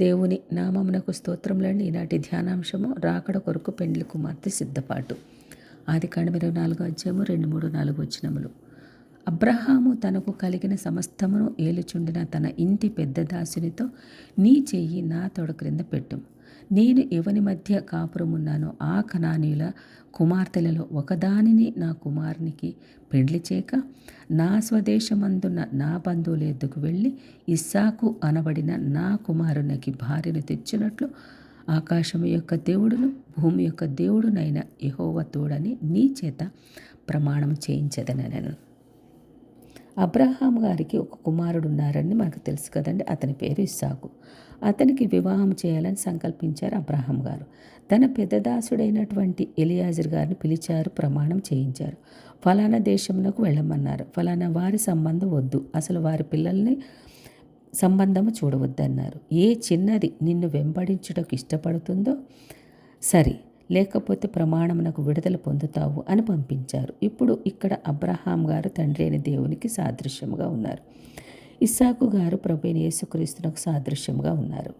దేవుని నామమునకు స్తోత్రములండి. ఈనాటి ధ్యానాంశము రాకడ కొరకు పెండ్లి కుమార్తె సిద్ధపాటు. ఆది కాండం ఇరవై నాలుగు అధ్యాయము రెండు మూడు నాలుగు వచ్చినములు అబ్రహాము తనకు కలిగిన సమస్తమును ఏలుచుండిన తన ఇంటి పెద్ద దాసునితో నీ చెయ్యి నా తొడ క్రింద పెట్టు. నేను ఎవని మధ్య కాపురమున్నానో ఆ కణానీయుల కుమార్తెలలో ఒకదానిని నా కుమారునికి పెండ్లి చేయక నా స్వదేశమందున్న నా బంధువుల ఎద్దుకు వెళ్ళి ఇస్సాకు అనబడిన నా కుమారునికి భార్యను తెచ్చినట్లు ఆకాశము యొక్క దేవుడును భూమి యొక్క దేవుడునైన యహోవ తోడని నీ చేత ప్రమాణం చేయించదనను అబ్రహాం గారికి ఒక కుమారుడు ఉన్నారని మనకు తెలుసు కదండి అతని పేరు ఇస్సాకు. అతనికి వివాహం చేయాలని సంకల్పించారు అబ్రహాం గారు. తన పెద్దదాసుడైనటువంటి ఎలియాజర్ గారిని పిలిచారు ప్రమాణం చేయించారు. ఫలానా దేశమునకు వెళ్ళమన్నారు. ఫలానా వారి సంబంధం వద్దు. అసలు వారి పిల్లల్ని సంబంధము చూడవద్దన్నారు. ఏ చిన్నది నిన్ను వెంబడించుటకు ఇష్టపడుతుందో సరే లేకపోతే ప్రమాణమునకు విడుదల పొందుతావు అని పంపించారు. ఇప్పుడు ఇక్కడ అబ్రహాం గారు తండ్రి అయిన దేవునికి సాదృశ్యముగా ఉన్నారు. ఇస్సాకు గారు ప్రభు యేసుక్రీస్తునకు సాదృశ్యంగా ఉన్నారు.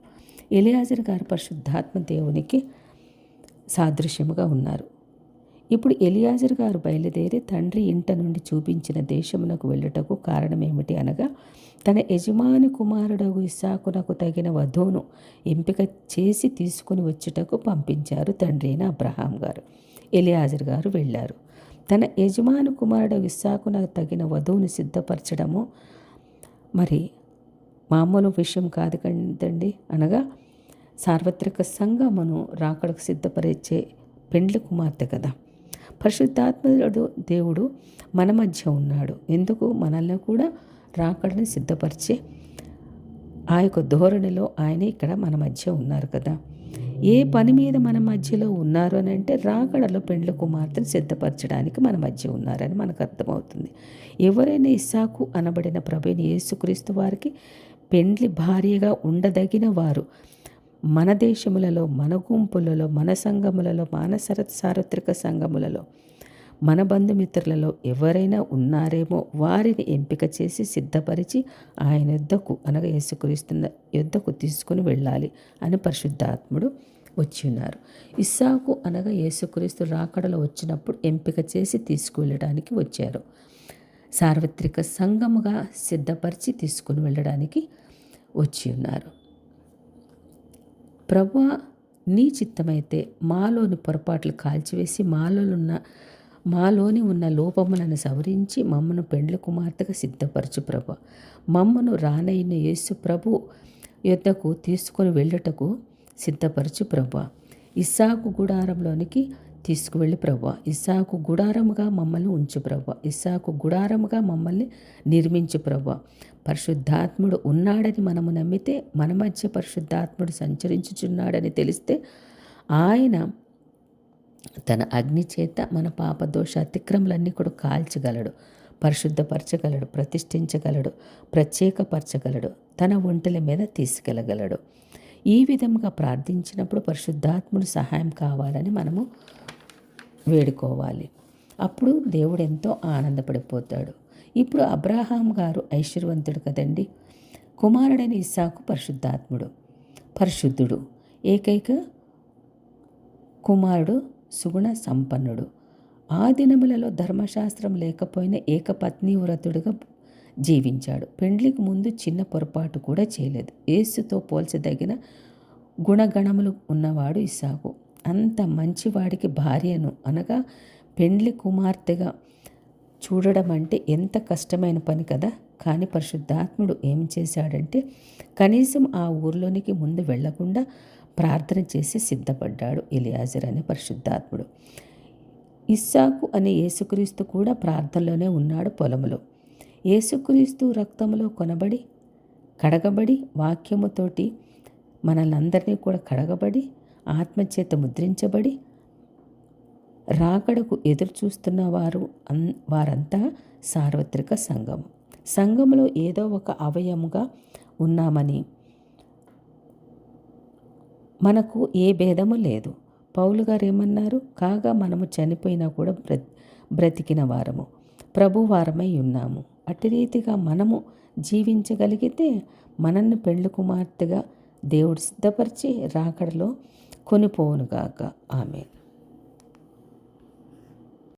ఎలియాజర్ గారు పరిశుద్ధాత్మ దేవునికి సాదృశ్యముగా ఉన్నారు. ఇప్పుడు ఎలియాజర్ గారు బయలుదేరి తండ్రి ఇంట నుండి చూపించిన దేశమునకు వెళ్ళుటకు కారణమేమిటి అనగా తన యజమాని కుమారుడగు ఇస్సాకునకు తగిన వధువును ఎంపిక చేసి తీసుకుని వచ్చుటకు పంపించారు తండ్రి అయిన అబ్రహాం గారు. ఎలియాజర్ గారు వెళ్ళారు. తన యజమాని కుమారుడు ఇస్సాకునకు తగిన వధువును సిద్ధపరచడము మరి మామూలు విషయం కాదు కదండి. అనగా సార్వత్రిక సంఘమును రాకడకు సిద్ధపరిచే పెండ్లి కుమార్తె కదా. పరిశుద్ధాత్మడు దేవుడు మన మధ్య ఉన్నాడు. ఎందుకు? మనల్ని కూడా రాకడని సిద్ధపరిచే ఆ యొక్క ధోరణిలో ఆయన ఇక్కడ మన మధ్య ఉన్నారు కదా. ఏ పని మీద మన మధ్యలో ఉన్నారు అని అంటే రాగడలో పెండ్ల కుమార్తెను సిద్ధపరచడానికి మన మధ్య ఉన్నారని మనకు అర్థమవుతుంది. ఎవరైనా ఇస్సాకు అనబడిన ప్రభుని యేసుక్రీస్తు వారికి పెండ్లి భార్యగా ఉండదగిన వారు. మన దేశములలో మన గుంపులలో మన సంఘములలో మానసర సార్వత్రిక సంఘములలో మన బంధుమిత్రులలో ఎవరైనా ఉన్నారేమో వారిని ఎంపిక చేసి సిద్ధపరిచి ఆయన యుద్ధకు అనగా యేసుక్రీస్తున్న యుద్ధకు తీసుకుని వెళ్ళాలి అని పరిశుద్ధాత్ముడు వచ్చి ఉన్నారు. ఇస్సాకు అనగా యేసుక్రీస్తు రాకడలో వచ్చినప్పుడు ఎంపిక చేసి తీసుకువెళ్ళడానికి వచ్చారు. సార్వత్రిక సంఘముగా సిద్ధపరిచి తీసుకుని వెళ్ళడానికి వచ్చి ఉన్నారు. ప్రభా నీ చిత్తమైతే మాలోని పొరపాట్లు కాల్చివేసి మాలోనున్న మాలోని ఉన్న లోపములను సవరించి మమ్మను పెండ్ల కుమార్తెగా సిద్ధపరచు ప్రభు. మమ్మను రానైన యేసు ప్రభు యొద్దకు తీసుకొని వెళ్ళుటకు సిద్ధపరచు ప్రభు. ఇస్సాకు గుడారంలోనికి తీసుకువెళ్ళి ప్రభు. ఇస్సాకు గుడారముగా మమ్మల్ని ఉంచు ప్రభు. ఇస్సాకు గుడారముగా మమ్మల్ని నిర్మించు ప్రభు. పరిశుద్ధాత్ముడు ఉన్నాడని మనము నమ్మితే మన మధ్య పరిశుద్ధాత్ముడు సంచరించుచున్నాడని తెలిస్తే ఆయన తన అగ్ని చేత మన పాప దోష అతిక్రమలన్నీ కూడా కాల్చగలడు పరిశుద్ధపరచగలడు ప్రతిష్ఠించగలడు ప్రత్యేకపరచగలడు తన ఒంటెల మీద తీసుకెళ్ళగలడు ఈ విధంగా ప్రార్థించినప్పుడు పరిశుద్ధాత్ముడు సహాయం కావాలని మనము వేడుకోవాలి. అప్పుడు దేవుడు ఎంతో ఆనందపడిపోతాడు. ఇప్పుడు అబ్రాహాం గారు ఐశ్వర్యవంతుడు కదండి. కుమారుడైన ఇస్సాకు పరిశుద్ధాత్ముడు పరిశుద్ధుడు ఏకైక కుమారుడు సుగుణ సంపన్నుడు. ఆ దినములలో ధర్మశాస్త్రం లేకపోయినా ఏకపత్ని వ్రతుడుగా జీవించాడు. పెండ్లికి ముందు చిన్న పొరపాటు కూడా చేయలేదు. ఏసుతో పోల్చదగిన గుణగణములు ఉన్నవాడు ఇసాకు. అంత మంచివాడికి భార్యను అనగా పెండ్లి కుమార్తెగా చూడడం అంటే ఎంత కష్టమైన పని కదా! కానీ పరిశుద్ధాత్ముడు ఏం చేశాడంటే కనీసం ఆ ఊర్లోనికి ముందు వెళ్ళకుండా ప్రార్థన చేసి సిద్ధపడ్డాడు ఎలియాజర్ అనే పరిశుద్ధాత్ముడు. ఇస్సాకు అనే యేసుక్రీస్తు కూడా ప్రార్థనలోనే ఉన్నాడు పొలంలో యేసుక్రీస్తు రక్తంలో కొనబడి కడగబడి వాక్యముతోటి మనల్ని కూడా కడగబడి ఆత్మచేత ముద్రించబడి రాకడకు ఎదురు చూస్తున్న వారు అన్ వారంతా సార్వత్రిక సంఘం సంఘంలో ఏదో ఒక అవయముగా ఉన్నామని మనకు ఏ భేదము లేదు. పౌలు గారు ఏమన్నారు కాగా మనము చనిపోయినా కూడా బ్ర బ్రతికిన వారము. ప్రభు వారమై ఉన్నాము. అట్టి రీతిగా మనము జీవించగలిగితే మనల్ని పెళ్ళి కుమార్తెగా దేవుడు సిద్ధపరిచి రాకడలో కొనిపోవునుగాక ఆమె